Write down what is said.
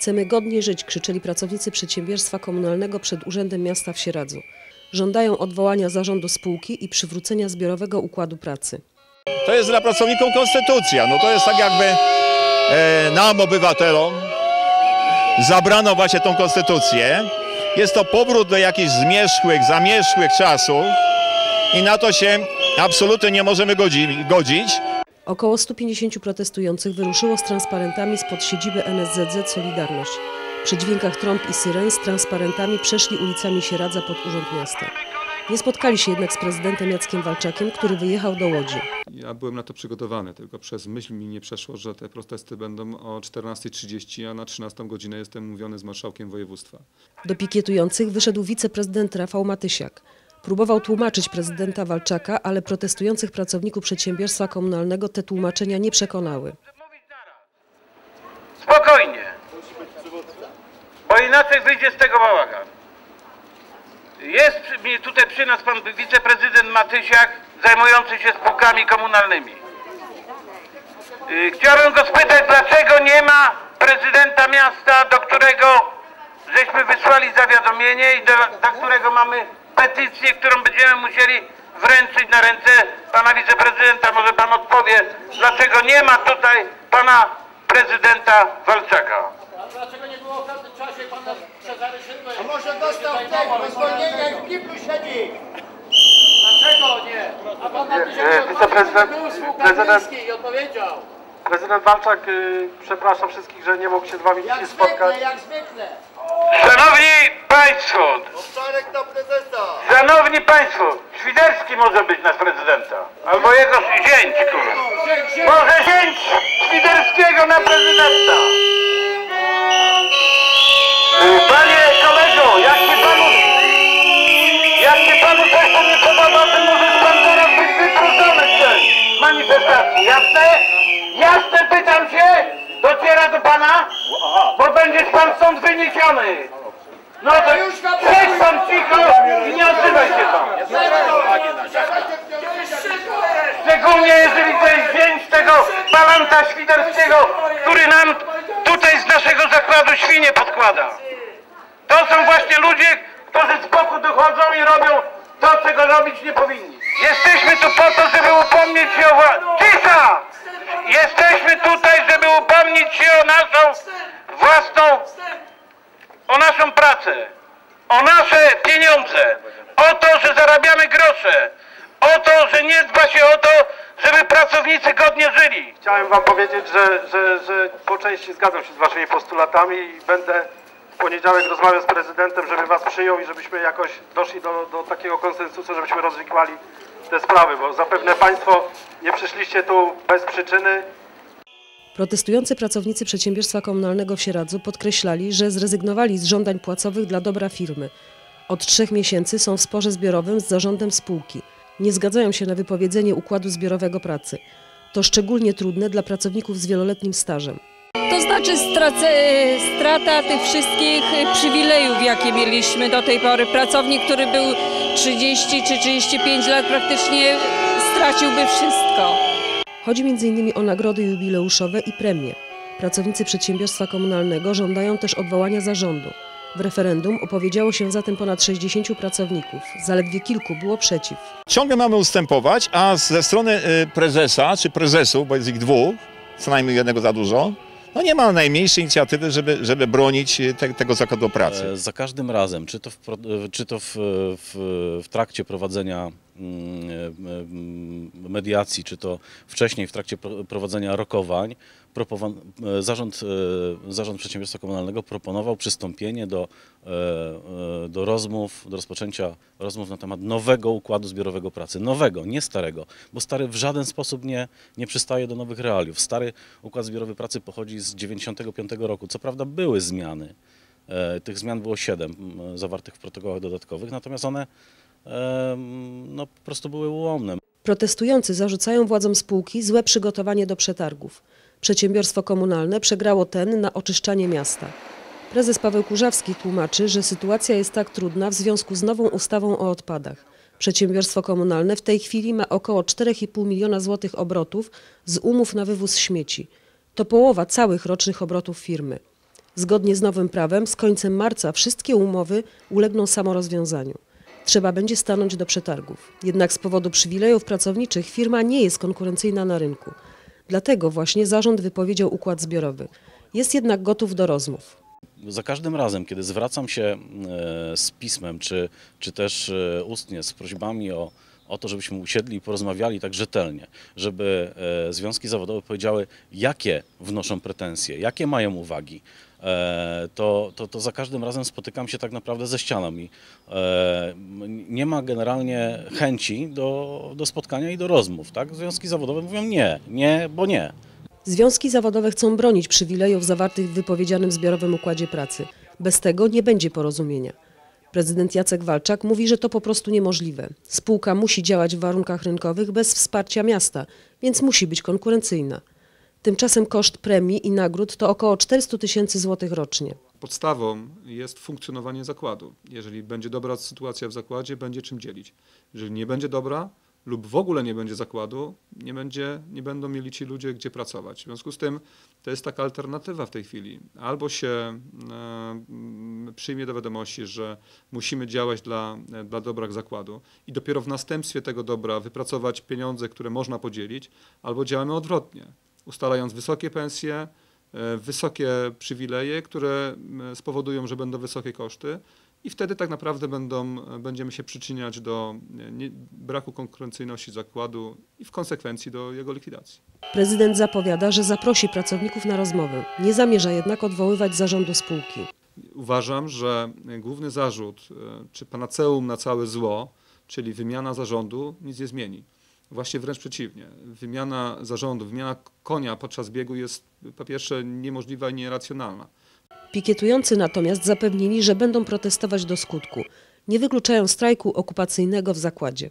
Chcemy godnie żyć, krzyczeli pracownicy przedsiębiorstwa komunalnego przed Urzędem Miasta w Sieradzu. Żądają odwołania zarządu spółki i przywrócenia zbiorowego układu pracy. To jest dla pracowników konstytucja. No to jest tak jakby e, nam, obywatelom, zabrano właśnie tą konstytucję. Jest to powrót do jakichś zmierzchłych, zamierzchłych czasów i na to się absolutnie nie możemy godzi, godzić. Około 150 protestujących wyruszyło z transparentami spod siedziby NSZZ Solidarność. Przy dźwiękach trąb i syren z transparentami przeszli ulicami Sieradza pod Urząd Miasta. Nie spotkali się jednak z prezydentem Jackiem Walczakiem, który wyjechał do Łodzi. Ja byłem na to przygotowany, tylko przez myśl mi nie przeszło, że te protesty będą o 14.30, a na 13 godzinę jestem mówiony z marszałkiem województwa. Do pikietujących wyszedł wiceprezydent Rafał Matysiak. Próbował tłumaczyć prezydenta Walczaka, ale protestujących pracowników przedsiębiorstwa komunalnego te tłumaczenia nie przekonały. Spokojnie. Bo inaczej wyjdzie z tego bałagan. Jest tutaj przy nas pan wiceprezydent Matysiak, zajmujący się spółkami komunalnymi. Yy, Chciałbym go spytać, dlaczego nie ma prezydenta miasta, do którego żeśmy wysłali zawiadomienie i do, dla którego mamy petycję, którą będziemy musieli wręczyć na ręce pana wiceprezydenta. Może pan odpowie, dlaczego nie ma tutaj pana prezydenta Walczaka. Dlaczego nie było w tamtym czasie pana Cezary Szybę? A może dostał tego zwolnienia i w kiblu siedzi? Dlaczego nie? A pan na tysiąc e, wiceprezydent- był miejskiej i odpowiedział. Prezydent Walczak y, przeprasza wszystkich, że nie mógł się z wami Jak dzisiaj spotkać. jak zwykle. Szanowni Państwo, Owczarek na prezesa. szanowni Państwo, Świderski może być na prezydenta. Albo jego zięć, kurwa. Może zięć Świderskiego na prezydenta. Panie wyniesiony. No to siedź pan cicho i nie odzywaj się pan. Szczególnie jeżeli to jest dzień z tego balanta świderskiego, który nam tutaj z naszego zakładu świnie podkłada. To są właśnie ludzie, którzy z boku dochodzą i robią to, czego robić nie powinni. Jesteśmy tu po to, żeby upomnieć się o władzę. Cisza! Jesteśmy tutaj, żeby upomnieć się o naszą własną, o naszą pracę, o nasze pieniądze, o to, że zarabiamy grosze, o to, że nie dba się o to, żeby pracownicy godnie żyli. Chciałem wam powiedzieć, że, że, że po części zgadzam się z waszymi postulatami i będę w poniedziałek rozmawiał z prezydentem, żeby was przyjął i żebyśmy jakoś doszli do, do takiego konsensusu, żebyśmy rozwikłali te sprawy, bo zapewne państwo nie przyszliście tu bez przyczyny. Protestujący pracownicy przedsiębiorstwa komunalnego w Sieradzu podkreślali, że zrezygnowali z żądań płacowych dla dobra firmy. Od trzech miesięcy są w sporze zbiorowym z zarządem spółki. Nie zgadzają się na wypowiedzenie układu zbiorowego pracy. To szczególnie trudne dla pracowników z wieloletnim stażem. To znaczy strata tych wszystkich przywilejów, jakie mieliśmy do tej pory. Pracownik, który był 30 czy 35 lat, praktycznie straciłby wszystko. Chodzi m.in. o nagrody jubileuszowe i premie. Pracownicy przedsiębiorstwa komunalnego żądają też odwołania zarządu. W referendum opowiedziało się zatem ponad 60 pracowników. Zaledwie kilku było przeciw. Ciągle mamy ustępować, a ze strony y, prezesa czy prezesów, bo jest ich dwóch, co najmniej jednego za dużo, no nie ma najmniejszej inicjatywy, żeby, żeby bronić y, te, tego zakładu pracy. E, Za każdym razem, czy to w, e, czy to w, w, w trakcie prowadzenia mediacji, czy to wcześniej w trakcie pro- prowadzenia rokowań, e, zarząd, e, zarząd Przedsiębiorstwa Komunalnego proponował przystąpienie do, e, e, do rozmów, do rozpoczęcia rozmów na temat nowego układu zbiorowego pracy. Nowego, nie starego, bo stary w żaden sposób nie, nie przystaje do nowych realiów. Stary układ zbiorowy pracy pochodzi z 1995 roku. Co prawda były zmiany, E, Tych zmian było siedem zawartych w protokołach dodatkowych, natomiast one no, po prostu były ułomne. Protestujący zarzucają władzom spółki złe przygotowanie do przetargów. Przedsiębiorstwo komunalne przegrało ten na oczyszczanie miasta. Prezes Paweł Kurzawski tłumaczy, że sytuacja jest tak trudna w związku z nową ustawą o odpadach. Przedsiębiorstwo komunalne w tej chwili ma około 4,5 miliona złotych obrotów z umów na wywóz śmieci. To połowa całych rocznych obrotów firmy. Zgodnie z nowym prawem z końcem marca wszystkie umowy ulegną samorozwiązaniu. Trzeba będzie stanąć do przetargów. Jednak z powodu przywilejów pracowniczych firma nie jest konkurencyjna na rynku. Dlatego właśnie zarząd wypowiedział układ zbiorowy. Jest jednak gotów do rozmów. Za każdym razem, kiedy zwracam się e, z pismem, czy, czy też e, ustnie z prośbami o, o to, żebyśmy usiedli i porozmawiali tak rzetelnie, żeby e, związki zawodowe powiedziały, jakie wnoszą pretensje, jakie mają uwagi, to, to, to za każdym razem spotykam się tak naprawdę ze ścianą i e, nie ma generalnie chęci do, do spotkania i do rozmów. Tak? Związki zawodowe mówią nie, nie, bo nie. Związki zawodowe chcą bronić przywilejów zawartych w wypowiedzianym zbiorowym układzie pracy. Bez tego nie będzie porozumienia. Prezydent Jacek Walczak mówi, że to po prostu niemożliwe. Spółka musi działać w warunkach rynkowych bez wsparcia miasta, więc musi być konkurencyjna. Tymczasem koszt premii i nagród to około 400 tysięcy złotych rocznie. Podstawą jest funkcjonowanie zakładu. Jeżeli będzie dobra sytuacja w zakładzie, będzie czym dzielić. Jeżeli nie będzie dobra lub w ogóle nie będzie zakładu, nie, będzie, nie będą mieli ci ludzie gdzie pracować. W związku z tym to jest taka alternatywa w tej chwili. Albo się e, przyjmie do wiadomości, że musimy działać dla, e, dla dobra zakładu i dopiero w następstwie tego dobra wypracować pieniądze, które można podzielić, albo działamy odwrotnie, ustalając wysokie pensje, e, wysokie przywileje, które spowodują, że będą wysokie koszty i wtedy tak naprawdę będą, będziemy się przyczyniać do e, nie, braku konkurencyjności zakładu i w konsekwencji do jego likwidacji. Prezydent zapowiada, że zaprosi pracowników na rozmowę. Nie zamierza jednak odwoływać zarządu spółki. Uważam, że główny zarzut, e, czy panaceum na całe zło, czyli wymiana zarządu, nic nie zmieni. Właśnie wręcz przeciwnie. Wymiana zarządu, wymiana konia podczas biegu jest po pierwsze niemożliwa i nieracjonalna. Pikietujący natomiast zapewnili, że będą protestować do skutku. Nie wykluczają strajku okupacyjnego w zakładzie.